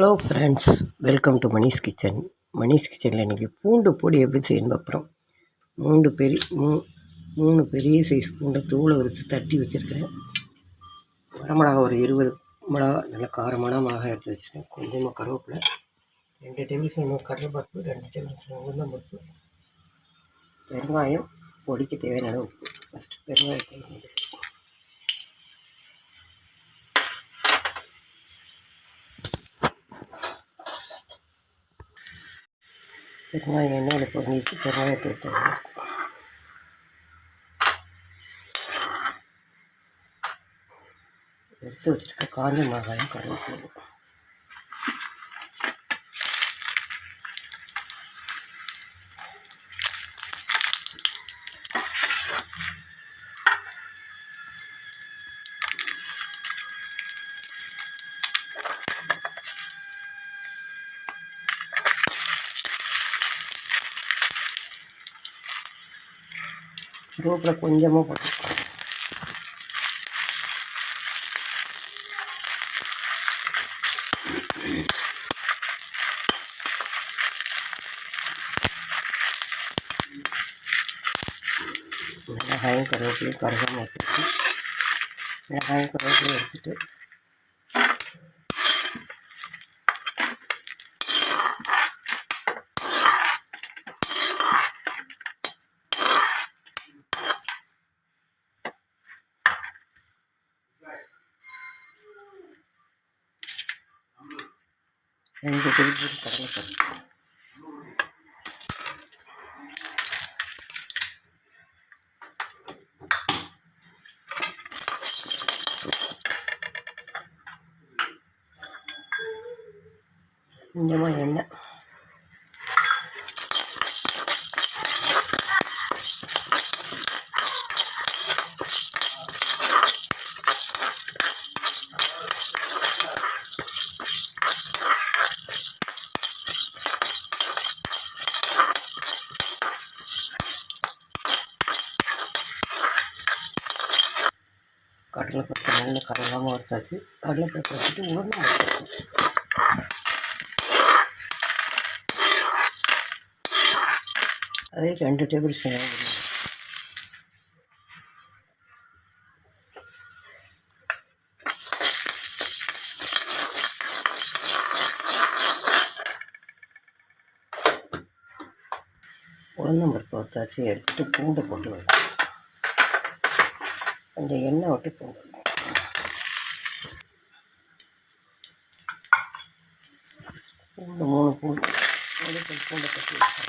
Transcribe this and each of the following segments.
Hello friends welcome to Manish kitchen Manish கிச்சனில் இன்றைக்கி பூண்டு பொடி எப்படி செய்யணும் அப்புறம் மூன்று பெரிய மூ மூணு பெரிய சைஸ் பூண்டை தூளை உரித்து தட்டி வச்சுருக்கிறேன். வரமிளகா ஒரு இருபது மிளகா நல்ல காரமான மிளகா எடுத்து வச்சுருக்கேன். கொஞ்சமாக கருவேப்பிலை ரெண்டு டேபிள் ஸ்பூன் கடலைப்பருப்பு ரெண்டு டேபிள் ஸ்பூன் உளுந்தம்பருப்பு பெருங்காயம் பொடிக்கு தேவையான அளவு உப்பு. ஃபஸ்ட்டு பெருங்காயத்தை பெருங்காயம் எண்ணெயில் பொறிஞ்சிச்சு பெருங்காயத்தை எடுத்துடணும் எடுத்து வச்சுருக்க காஞ்ச மிளகாயும் கருவேப்பிலையும். கருவேப்பிலை கொஞ்சமாக போட்டுக்கலாம் மிளகாயும் கருவேப்பிலையும் கருகாமல் வச்சுட்டு மிளகாயும் கருவேப்பிலையும் எடுத்துட்டு ரெண்டு டேபிள் கடலைப்பருப்பு கொஞ்சமாக எண்ணெய் கடலைப்பருப்பு நல்ல கருகாமல் வறுத்தாச்சு. கடலைப்பருப்பு வச்சுட்டு உளுந்து அதே ரெண்டு டேபிள் ஸ்பூன் உளுந்தம்பருப்பு வத்தாச்சு எடுத்துட்டு பூண்டை போட்டு வைக்கணும் கொஞ்சம் எண்ணெய் விட்டு பூண்டு பூண்டு மூணு பூண்டு. மூணு பூண்டு கட்டி வச்சேன்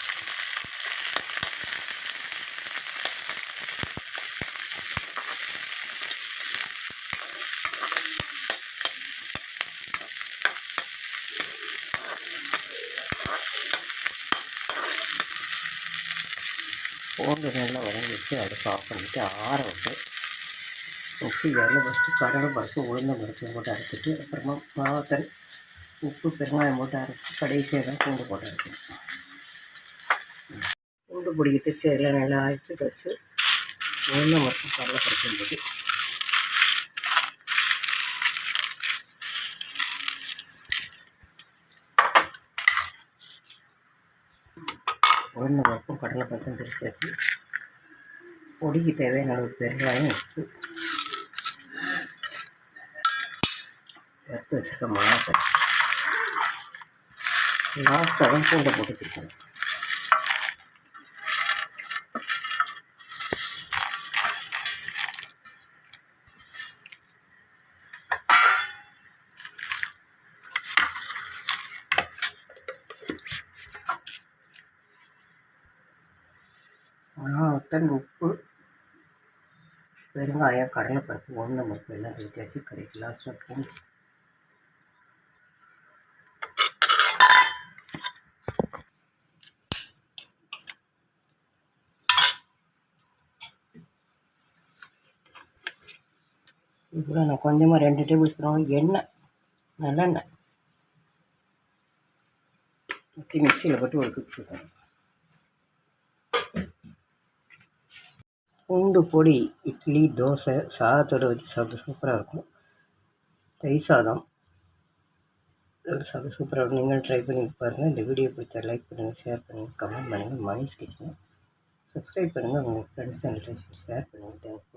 பூண்டு நல்லா வதங்கிச்சு அடுப்பு ஆஃப் பண்ணிவிட்டு ஆற விட்டு மிக்ஸி ஜாரில் ஃபஸ்ட்டு கடலை பருப்பு உளுந்த பருப்பு போட்டு அரைச்சிட்டு அப்புறமா பாவத்தல் உப்பு பெருங்காயம் போட்டு அரைச்சி கடைசியாக தான் பூண்டு போட்டு அரைக்கணும். பூண்டு பிடிக்க திருச்சி அதில் நல்லா அரைச்சி ஃபஸ்ட்டு உளுந்த பருப்பு கடலை பருப்பு போட்டு. உளுந்த பருப்பும் கடலை பருப்பும் திருச்சி வச்சு பொடிக்கு தேவையான அளவு பெருங்காயம் உப்பு எடுத்து வச்சுருக்க மாட்டை. லாஸ்ட்டாக தான் பூண்டை போட்டு திருக்கணும் மிளகாத்தல் உப்பு பெருங்காயம் கடலைப்பருப்பு உளுந்த பருப்பு எல்லாம் திருத்தி வச்சு கடைசி லாஸ்ட்டாக போகணும் இப்போ நான் கொஞ்சமாக ரெண்டு டேபிள் ஸ்பூன் எண்ணெய் நல்லெண்ணெய். ஊற்றி மிக்சியில் போட்டு ஒரு சுற்று தரேன் பூண்டு பொடி இட்லி தோசை சாதத்தோடு வச்சு சாப்பிட்டு சூப்பராக இருக்கும். தயிர் சாதம். சாப்பிட்டு சூப்பராக இருக்கும். நீங்களும் ட்ரை பண்ணி பாருங்கள் இந்த வீடியோ பிடிச்சா லைக் பண்ணுங்கள் ஷேர் பண்ணுங்கள் கமெண்ட் பண்ணுங்கள் மணிஷ் கிச்சனை சப்ஸ்கிரைப் பண்ணுங்கள் உங்கள் ஃப்ரெண்ட்ஸ் அண்ட் ரிலேஷன் ஷேர் பண்ணுங்கள் தேங்க்ஸ்